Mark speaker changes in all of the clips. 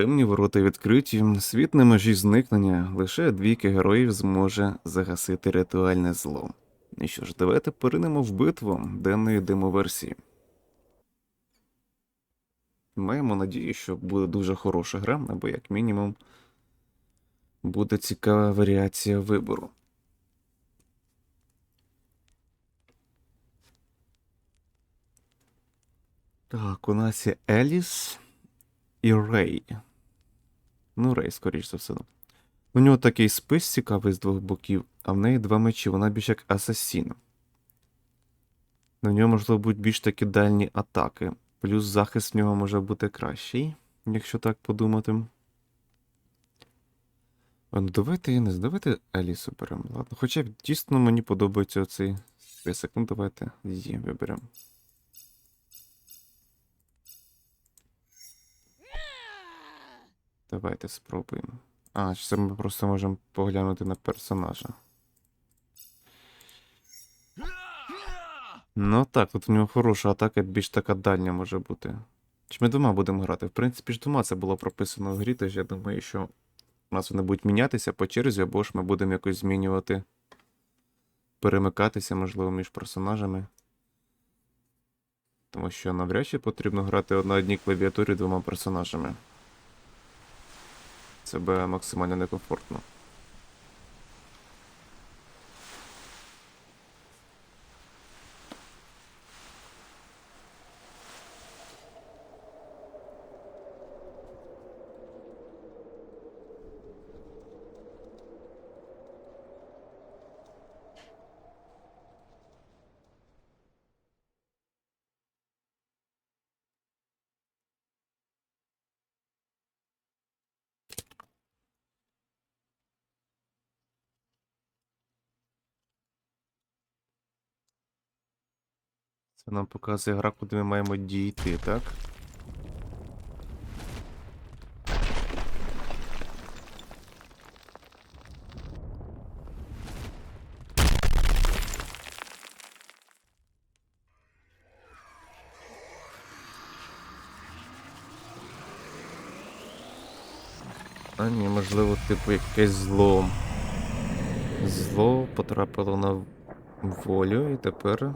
Speaker 1: Темні ворота відкриті, світ на межі зникнення, лише двійки героїв зможе загасити ритуальне зло. І що ж, давайте поринемо в битву денної демоверсії. Маємо надію, що буде дуже хороша гра, або як мінімум буде цікава варіація вибору. Так, у нас є Еліс і Рей. Ну, Рей, скоріш за все. У нього такий спис цікавий з двох боків, а в неї два мечі, вона більш як асасін. На нього, можливо, будуть більш такі дальні атаки. Плюс захист в нього може бути кращий, якщо так подумати. Ну давайте, я не знаю, давайте Елісу беремо. Ладно. Хоча дійсно мені подобається оцей список. Ну давайте її виберемо. Давайте спробуємо. А, це ми просто можемо поглянути на персонажа. Ну так, тут в нього хороша атака, більш така дальня може бути. Чи ми двома будемо грати? В принципі, ж двома це було прописано в грі, тож я думаю, що у нас вони будуть мінятися по черзі, або ж ми будемо якось змінювати, перемикатися, можливо, між персонажами. Тому що навряд чи потрібно грати на одній клавіатурі двома персонажами. Це буде максимально некомфортно. Це нам показує гра, куди ми маємо дійти, так? А ні, можливо, типу якесь зло. Зло потрапило на волю і тепер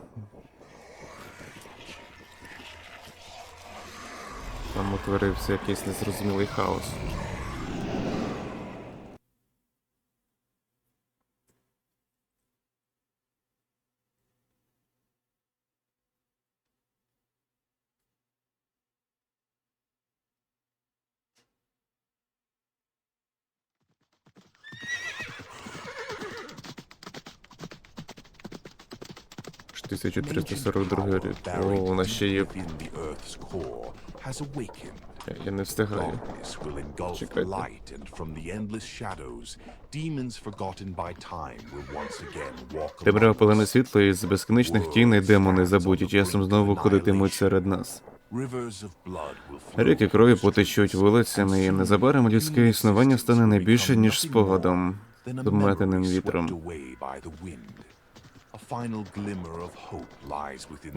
Speaker 1: Там утворився якийсь незрозумілий хаос. 1342 рік. О, у нас ще є.
Speaker 2: Has awakened.
Speaker 1: Я- не встигаю.
Speaker 2: Darkness will engulf
Speaker 1: Чекайте.
Speaker 2: light, and from the endless shadows, demons forgotten by time will once again walk
Speaker 1: Темрява
Speaker 2: among
Speaker 1: пелене
Speaker 2: us.
Speaker 1: світло і з безконечних тіней демони забуті часом знову ходитимуть серед нас.
Speaker 2: Rivers of blood will flow
Speaker 1: Ріки крові потечуть вулицями, і незабаром людське існування стане не більше, ніж спогадом,
Speaker 2: than a swept
Speaker 1: вітром.
Speaker 2: away by the wind.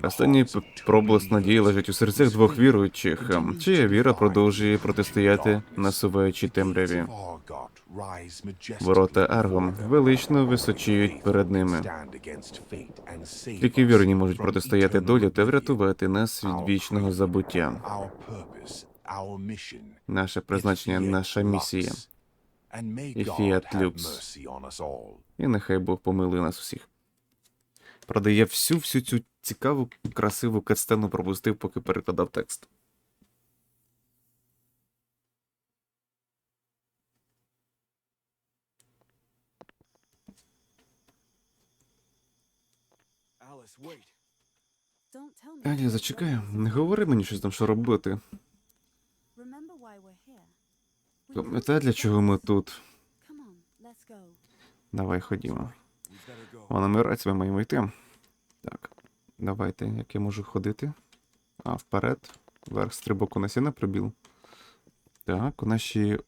Speaker 1: Останній проблиск надії лежить у серцях двох віруючих, чия віра продовжує протистояти насуваючій темряві. Ворота Аргом велично височіють перед ними. Тільки вірні можуть протистояти долі та врятувати нас від вічного забуття. Наше призначення, наша місія.
Speaker 2: І
Speaker 1: Фіат Люкс. І нехай Бог помилує нас всіх. Правда, я всю всю цю цікаву, красиву катсцену пропустив, поки перекладав текст. Аня, зачекай, не говори мені щось там, що робити. Пам'ятай, для чого ми тут. Давай ходімо. О, намирать ми маємо йти. Так, давайте, як я можу ходити? А, вперед. Вверх стрибок у нас є на прибіл. Так, у є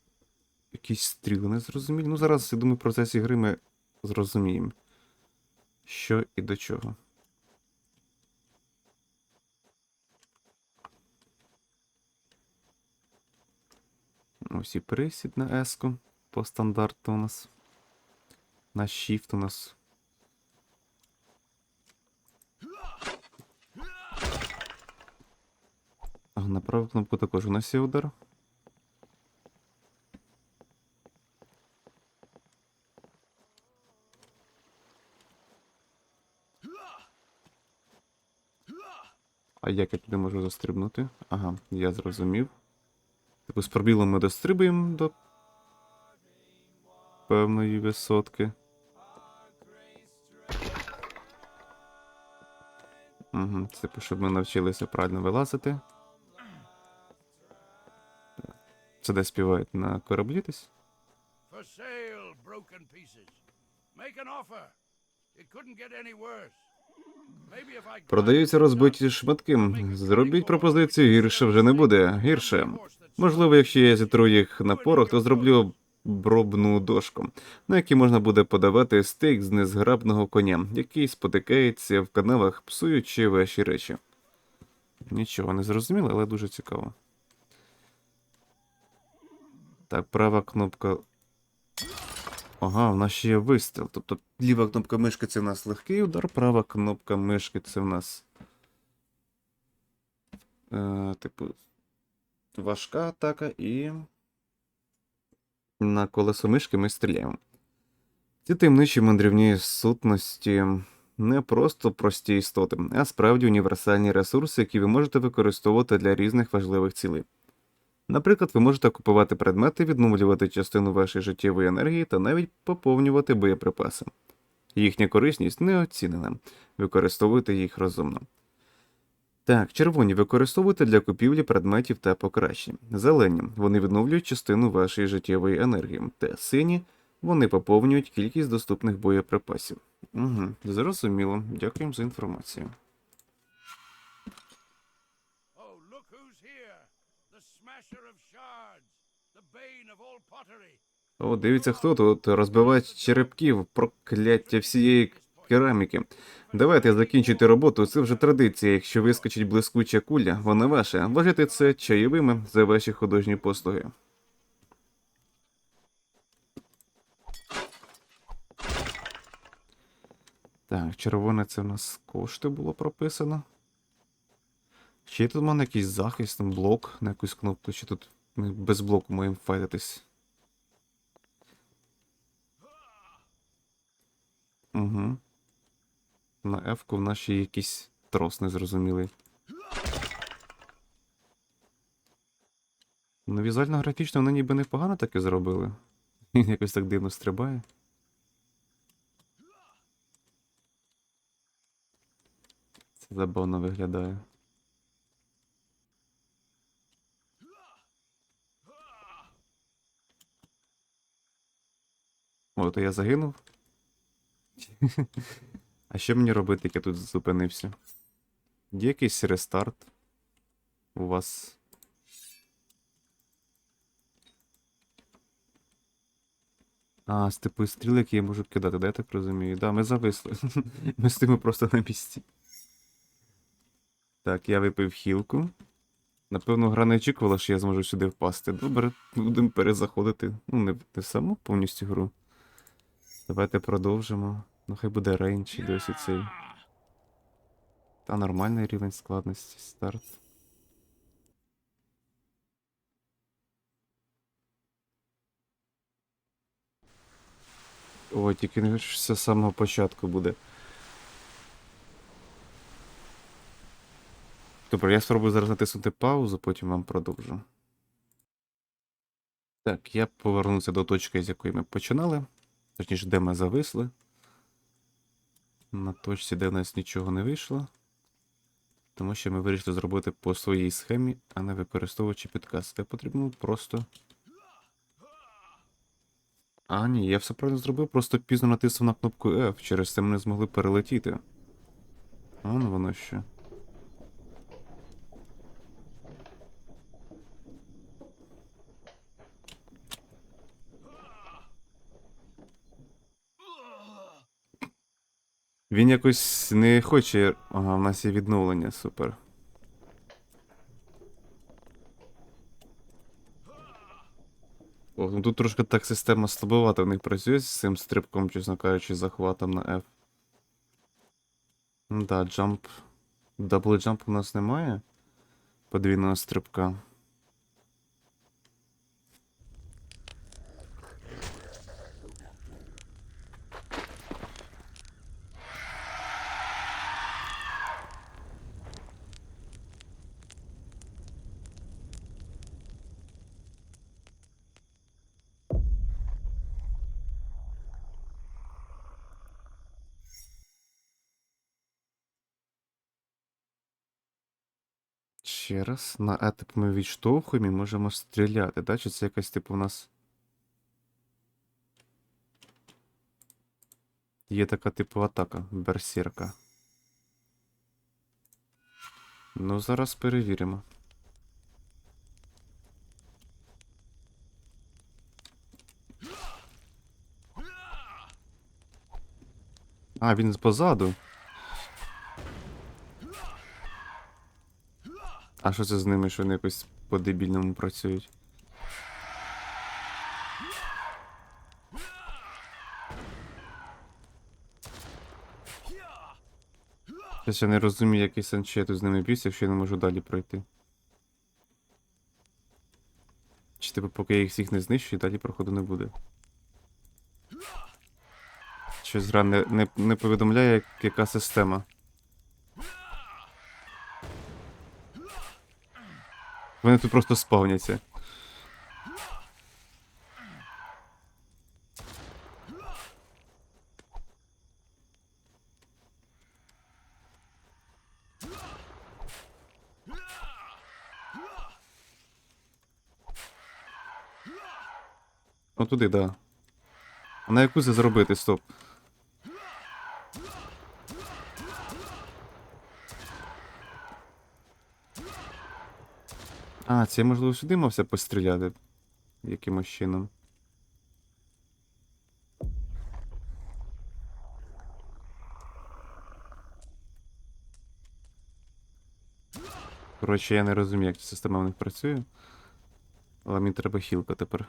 Speaker 1: якісь стріли незрозумілі. Ну, зараз, я думаю, в процесі гри ми зрозуміємо, що і до чого. Ось і присід на еску по стандарту у нас. На shift у нас. На праву кнопку також у нас є удар. А як я туди можу застрибнути? Ага, я зрозумів. Типу з пробілом ми дострибуємо до певної висотки. Угу, це типу, щоб ми навчилися правильно вилазити. Це де співають на кораблі десь?
Speaker 3: For sale, broken pieces. Make an offer. It couldn't get any worse. Maybe if I
Speaker 1: Продаються розбиті шматки. Зробіть пропозицію, гірше вже не буде. Гірше. Можливо, якщо я зітру їх на порох, то зроблю бробну дошку, на якій можна буде подавати стейк з незграбного коня, який спотикається в канавах, псуючи ваші речі. Нічого не зрозуміло, але дуже цікаво. Так, права кнопка. Ага, в нас ще є вистріл. Тобто ліва кнопка мишки це в нас легкий удар, права кнопка мишки це в нас. Е, типу, важка атака і. На колесо мишки ми стріляємо. Ці таємничі мандрівні сутності не просто прості істоти, а справді універсальні ресурси, які ви можете використовувати для різних важливих цілей. Наприклад, ви можете купувати предмети, відновлювати частину вашої життєвої енергії та навіть поповнювати боєприпаси. Їхня корисність не оцінена. Використовуйте їх розумно. Так, червоні використовуйте для купівлі предметів та покращень. Зелені вони відновлюють частину вашої життєвої енергії. Та сині вони поповнюють кількість доступних боєприпасів. Угу, зрозуміло. Дякуємо за інформацію. О, дивіться, хто тут розбивач черепків, прокляття всієї кераміки. Давайте закінчуйте роботу, це вже традиція. Якщо вискочить блискуча куля, вона ваша. Вважайте це чайовими за ваші художні послуги. Так, червоне це в нас кошти було прописано. Ще тут в мене якийсь захист, блок на якусь кнопку, чи тут ми без блоку маємо файтитись. Угу. На F-ку в ще якийсь трос незрозумілий. Ну, візуально графічно вони ніби непогано таке зробили. Він якось так дивно стрибає. Це забавно виглядає. О, то я загинув. А що мені робити, як я тут зупинився? Є якийсь рестарт у вас. А, з типу стріл, які я можу кидати, да, я так розумію. Да, ми зависли. Ми стоїмо просто на місці. Так, я випив хілку. Напевно, гра не очікувала, що я зможу сюди впасти. Добре, будемо перезаходити. Ну, не, не саму повністю гру. Давайте продовжимо. Ну, хай буде рейндж і досі цей. Та нормальний рівень складності старт. О, тільки не все з самого початку буде. Добре, я спробую зараз натиснути паузу, потім вам продовжу. Так, я повернуся до точки, з якої ми починали. Точніше, де ми зависли. На точці, де в нас нічого не вийшло. Тому що ми вирішили зробити по своїй схемі, а не використовуючи підказ. Це Потрібно просто. А, ні, я все правильно зробив, просто пізно натиснув на кнопку F, через це ми не змогли перелетіти. А, ну воно що. Він якось не хоче. Ага, в нас є відновлення, супер. О, ну тут трошки так система слабовата в них працює з цим стрибком, чесно кажучи, захватом на F. Ну да, джамп. Дабл джамп у нас немає. Подвійного стрибка. Раз. На E тип ми відштовхуємо і можемо стріляти, да? Чи це якась типу у нас. Є така типу атака берсерка. Ну, зараз перевіримо. А, він позаду. А що це з ними, що вони якось по-дебільному працюють? Щось я не розумію, який сенс я тут з ними б'юся, якщо я не можу далі пройти. Чи типу, поки я їх всіх не знищу, далі проходу не буде. Щось гра не, не, не повідомляє, яка система. Вони тут просто спавняться. О, туди, да. А на яку це зробити, стоп. А, це можливо сюди мався постріляти. Якимось чином. Коротше, я не розумію, як ця система в них працює. Але мені треба хілка тепер.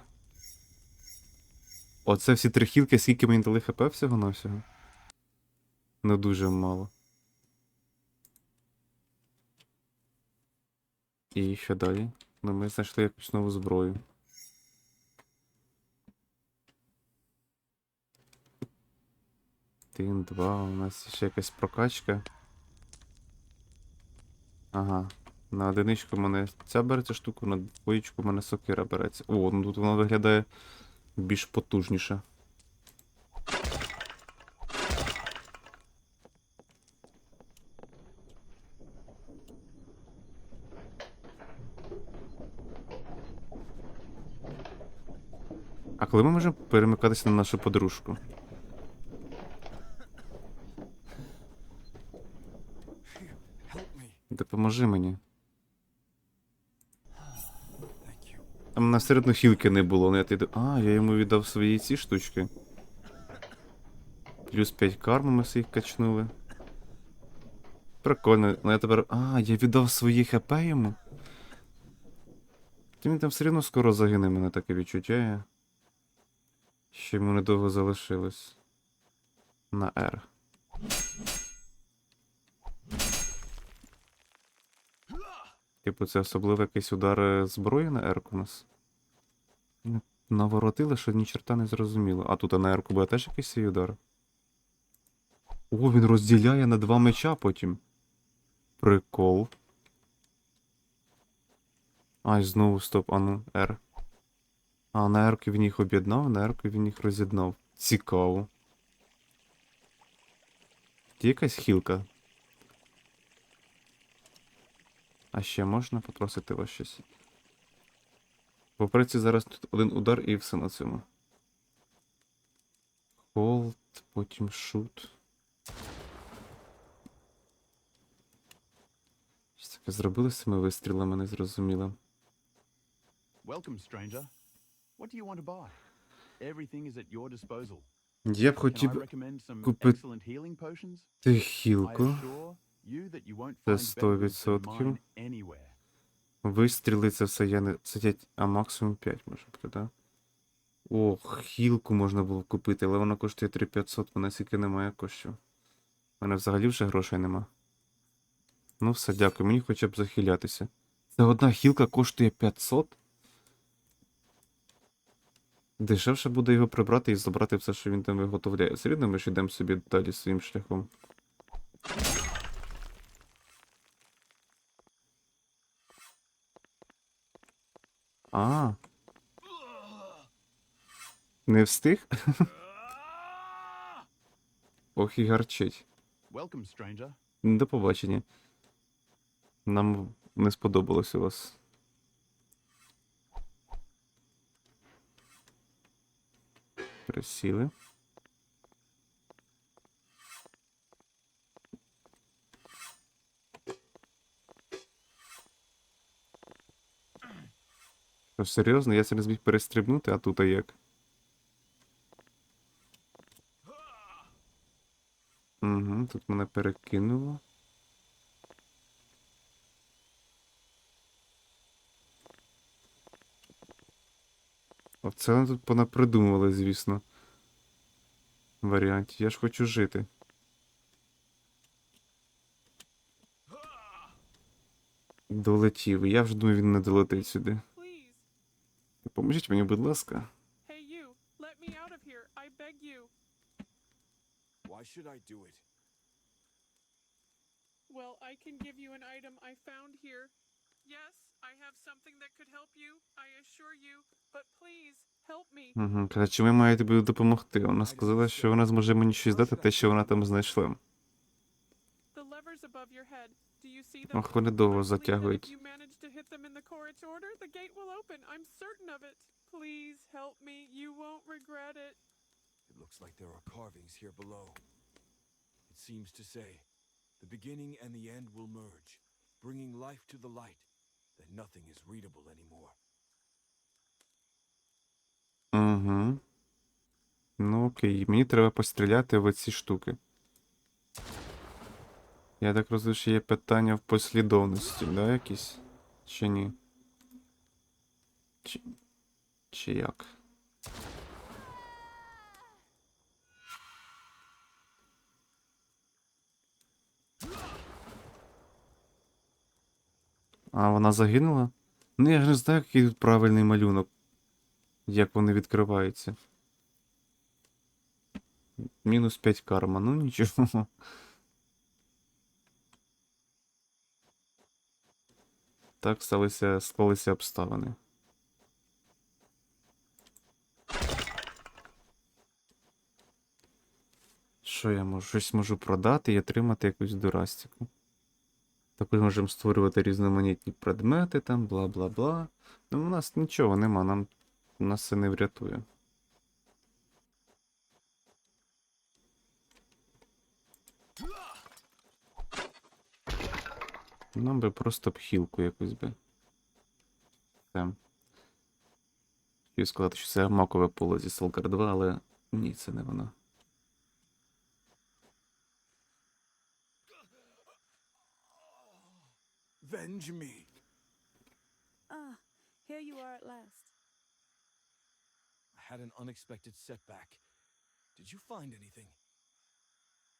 Speaker 1: Оце всі три хілки, скільки мені дали хп всього на всього. Не дуже мало. І що далі? Ну, ми знайшли якусь нову зброю. Один, два, у нас ще якась прокачка. Ага. На одиничку в мене ця береться штука, на двоєчку в мене сокира береться. О, ну тут вона виглядає більш потужніше. Коли ми можемо перемикатися на нашу подружку? Допоможи мені. А мене все одно хілки не було, ну я ти. А, я йому віддав свої ці штучки. Плюс 5 карми ми всіх качнули. Прикольно, ну я тепер. А, я віддав свої хп йому. Він там все одно скоро загине, мене таке відчуття. Ще йому недовго залишилось. На R. Типу, це особливо якийсь удар е, зброї на R у нас. Ну, Наворотили, що ні черта не зрозуміло. А тут на R буде теж якийсь свій удар. О, він розділяє на два меча потім. Прикол. Ай, знову стоп, а ну, R. А, на R він їх об'єднав, на R він їх роз'єднав. Цікаво. Є якась хілка. А ще можна попросити вас щось? По праці зараз тут один удар і все на цьому. Холд, потім шут. Що таке зробили з цими вистрілами, не зрозуміло.
Speaker 4: Welcome, stranger. What do you want to buy? Everything is at your disposal.
Speaker 1: Я б хотів купити хілку. Це
Speaker 4: find better goods than
Speaker 1: 100%.
Speaker 4: mine.
Speaker 1: Вистріли це все я не. Це. А максимум 5 може бути, так? Да? Ох, хілку можна було купити, але вона коштує 3500, вона скільки немає коштів. У мене взагалі вже грошей нема. Ну все, дякую, мені хоча б захилятися. Це одна хілка коштує 500? Дешевше буде його прибрати і забрати все, що він там виготовляє. Все рівно ми ж йдемо собі далі своїм шляхом. А. Не встиг? Ох і гарчить. До побачення. Нам не сподобалось у вас. Присіли. Що, серйозно? Я це не зміг а тут а як? Угу, тут мене перекинуло. Оце вони тут понапридумували, звісно. Варіант. Я ж хочу жити. Долетів. Я вже думаю, він не долетить сюди. Поможіть мені, будь ласка. Угу. Чи ми має тобі допомогти? Вона сказала, що вона зможе мені щось дати, те, що вона там знайшла.
Speaker 5: The levers above your head. Do you see?
Speaker 1: Ох, вони довго затягують.
Speaker 5: It
Speaker 6: looks like there are carvings here below. It seems to say, the beginning and the end will merge, bringing life to the light, that nothing is readable anymore.
Speaker 1: Угу. Ну окей, мені треба постріляти в ці штуки. Я так розумію, що є питання в послідовності, да, якісь? Чи ні? Чи, чи як? А, вона загинула? Ну я ж не знаю, який тут правильний малюнок. Як вони відкриваються. Мінус 5 карма, ну нічого. Так сталися, склалися обставини. Що я можу? Щось можу продати і отримати якусь дурастику. Також можемо створювати різноманітні предмети там, бла бла бла. Ну, у нас нічого нема, нам нас це не врятує. Нам би просто б хілку якусь би. Все. Хотів сказати, що це макове поле зі Stalker 2, але ні, це не воно.
Speaker 6: Venge me!
Speaker 7: Ah, here you are at last.
Speaker 6: I had an unexpected setback. Did you find anything?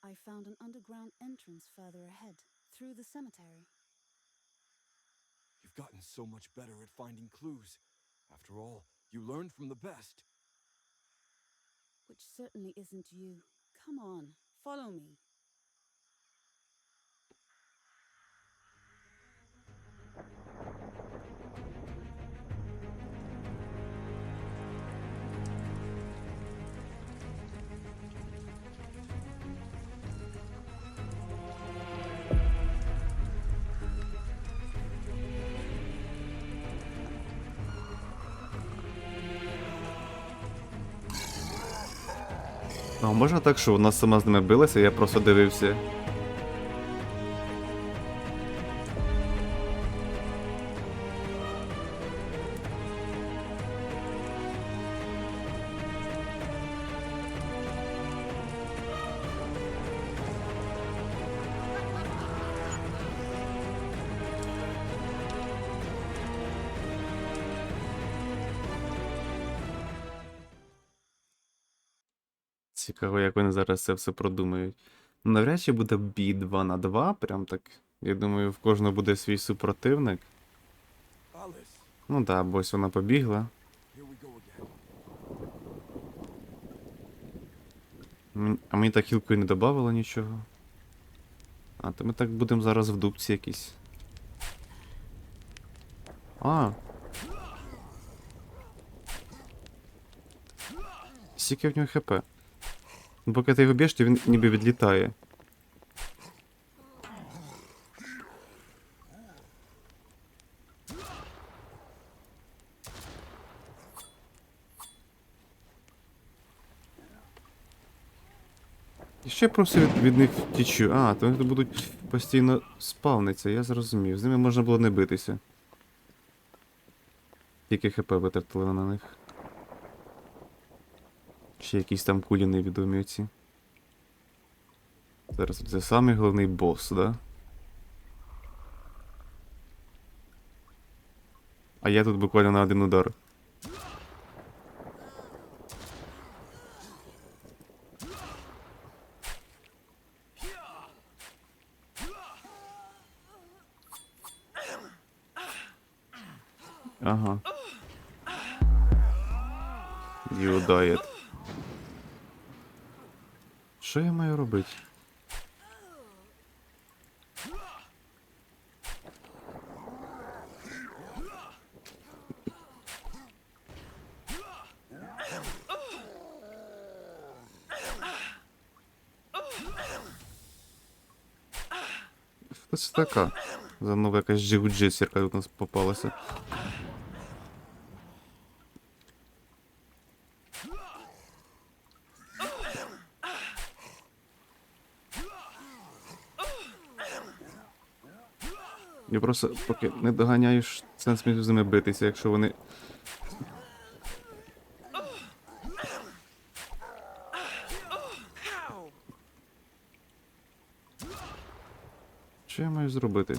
Speaker 7: I found an underground entrance further ahead, through the cemetery.
Speaker 6: You've gotten so much better at finding clues. After all, you learned from the best.
Speaker 7: Which certainly isn't you. Come on, follow me.
Speaker 1: А можна так, що вона сама з ними билася, я просто дивився. Цікаво, як вони зараз це все продумають. Ну, Навряд чи буде бій 2 на 2, прям так. Я думаю, в кожного буде свій супротивник. Ну да, бо ось вона побігла. А мені так хілкою не додавало нічого. А, то ми так будемо зараз в дубці якісь. А. Скільки в нього хп? Ну, Поки ти його б'єш, то він ніби відлітає. Ще просто від, від них втічу. А, то вони будуть постійно спавнитися, я зрозумів. З ними можна було не битися. Тільки хп витратили на них. Ще якісь там кулі невідомі оці. Зараз це самий головний бос, да? А я тут буквально на один удар. Ага. Diet. Що я маю робити? Хто це така? За нова якась джиу-джитсерка тут у нас попалася. Просто поки не доганяєш сенс між ними битися, якщо вони. Що я маю зробити?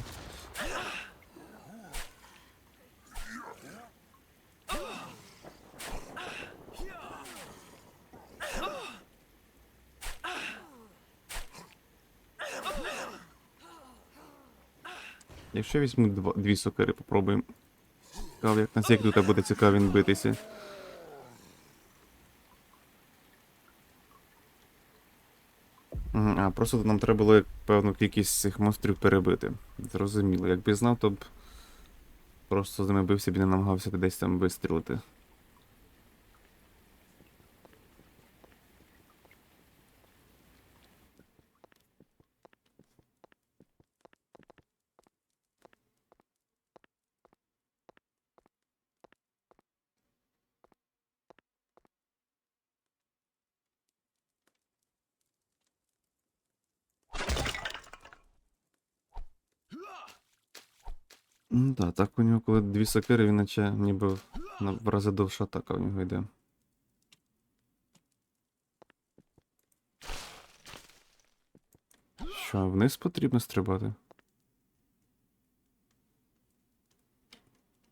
Speaker 1: Якщо ще візьму два, дві сокири, попробуємо. Як наскільки тут буде цікаво він битися. А, просто нам треба було певну кількість цих монстрів перебити. Зрозуміло. Якби знав, то б просто з ними бився б і не намагався десь там вистрілити. Ну так, так у нього, коли дві сокири, він наче ніби на рази довша атака в нього йде. Що, вниз потрібно стрибати?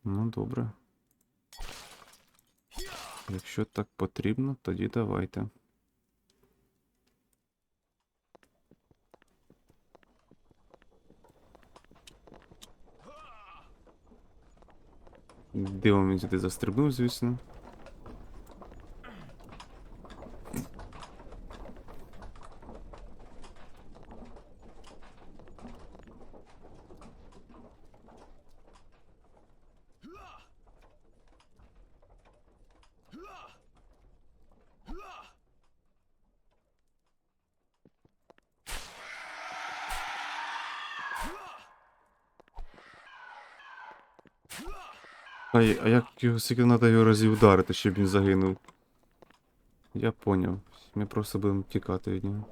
Speaker 1: Ну, добре. Якщо так потрібно, тоді давайте. Дивом він сюди застрибнув, звісно. А, а як його скільки треба його разів вдарити, щоб він загинув? Я поняв. Ми просто будемо тікати від нього.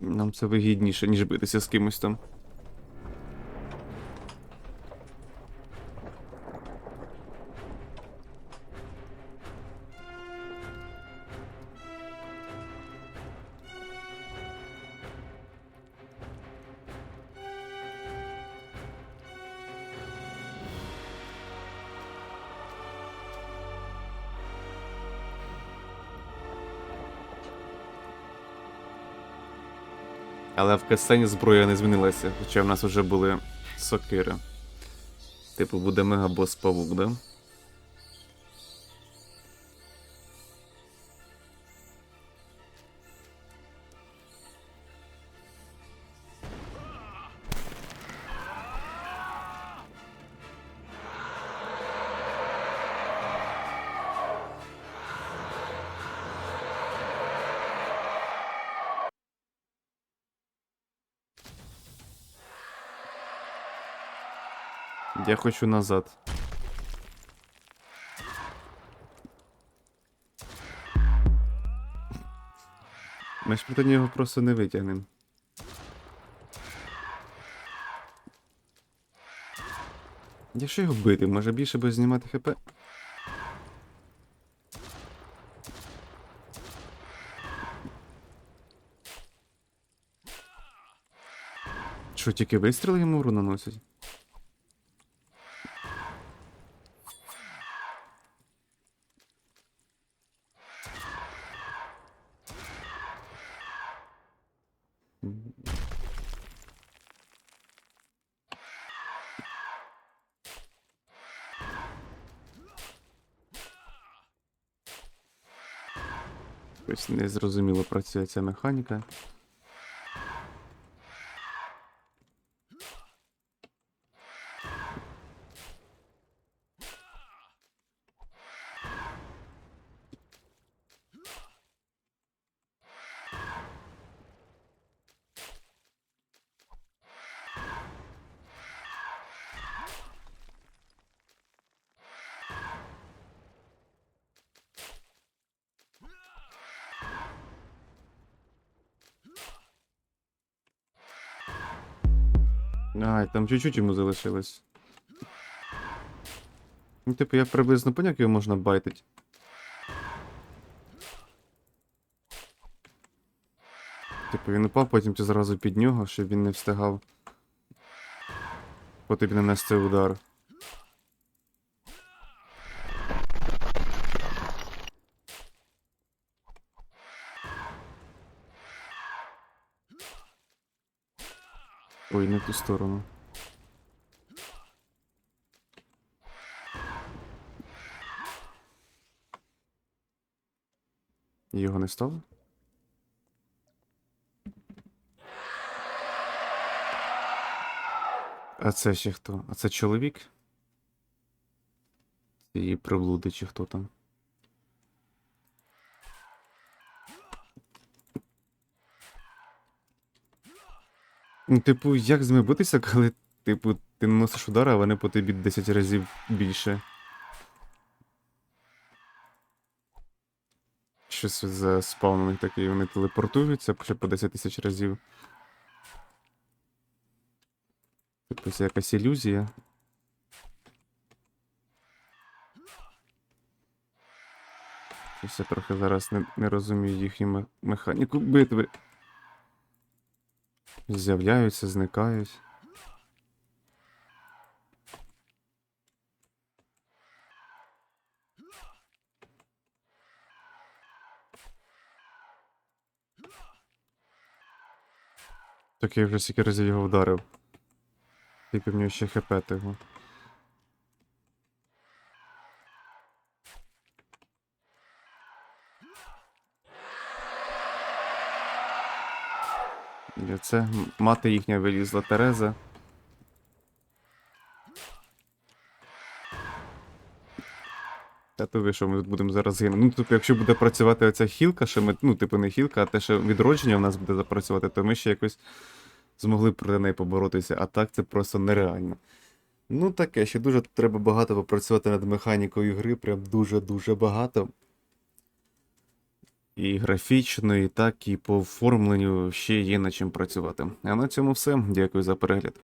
Speaker 1: Нам це вигідніше, ніж битися з кимось там. Але в касцені зброя не змінилася, хоча в нас вже були сокири. Типу, буде мегабос павук, да? Я хочу назад. Ми ж проти нього просто не витягнемо. Якщо його бити, може більше буде знімати хп? Що, тільки вистріли йому уру наносять? Ось незрозуміло працює ця механіка. Ай, там чуть-чуть йому залишилось. Ну, типу, я приблизно поняв, його можна байтить. Типу, він упав, потім ти зразу під нього, щоб він не встигав. По тобі нанести удар. Ой, не ту сторону. Його не стало? А це ще хто? А це чоловік? Цієї приблуди чи хто там? Ну, типу, як з ними битися, коли, типу, ти наносиш удар, а вони по тобі 10 разів більше. Щось за спавнених такий, вони телепортуються ще по 10 тисяч разів. Типу, це якась ілюзія. Щось я трохи зараз не, не розумію їхню механіку битви. З'являються, зникають. Так я вже стільки разів його вдарив. Тільки в нього ще хп того. Це мати їхня вилізла Тереза. Та то що, ми тут будемо зараз гинути. Ну, тобто, якщо буде працювати оця хілка, що ми, ну, типу, не хілка, а те, що відродження в нас буде запрацювати, то ми ще якось змогли проти неї поборотися, а так це просто нереально. Ну, таке, ще дуже треба багато попрацювати над механікою гри, прям дуже-дуже багато. І графічно, і так, і по оформленню ще є над чим працювати. А на цьому все. Дякую за перегляд.